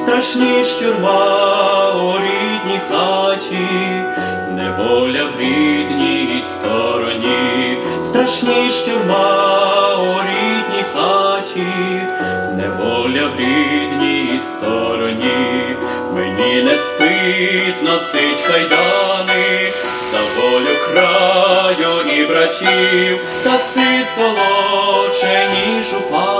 страшні, страшні у рідній хаті, неволя в рідній стороні, страшні штурма у рідній хаті, неволя в рідній стороні, мені не стид носить кайдани, за волю краю і братів, та стид солодше, ніж у пани, носить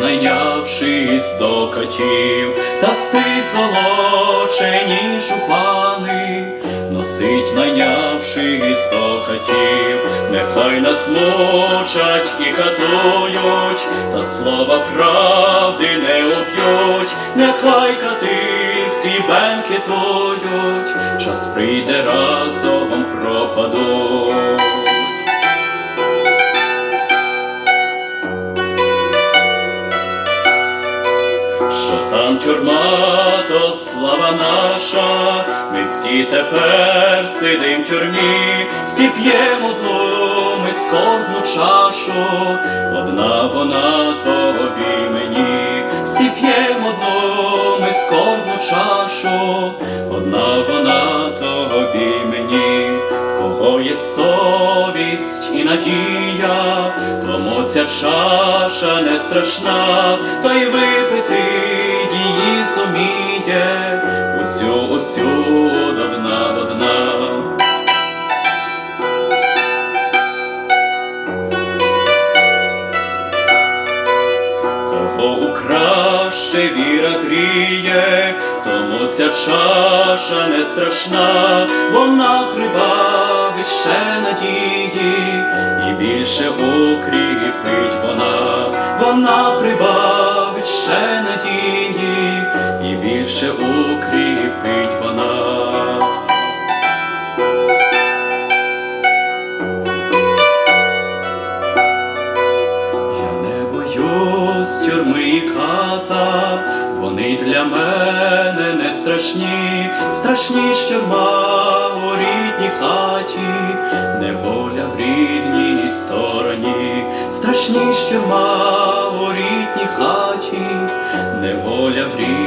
найнявшись до катів, та стид солодше, ніж у пани, носить найнявшись до катів, нехай нас мучать і катують, та слова правди не уб'ють, нехай кати всі бенкетують, час прийде разом Там тюрма, то слава наша, ми всі тепер сидим в тюрмі, всі п'ємо одну ми скорбну чашу, одна вона тобі мені, всі п'ємо одну ми скорбну чашу, одна вона тобі мені, в кого є совість і надія, тому ця чаша не страшна, та й випити її зуміє, усю, усю до дна, до дна. Кого у краще віра гріє, тому ця чаша не страшна, вона прибавить ще надії, і більше укріпить вона, вона прибавить ще надії, ще укріпить вона. Я не боюсь тюрми і ката, вони для мене не страшні, страшні щорма у рідні хаті, неволя в рідній стороні, страшні щорма у рідній хаті. Неволя в рік.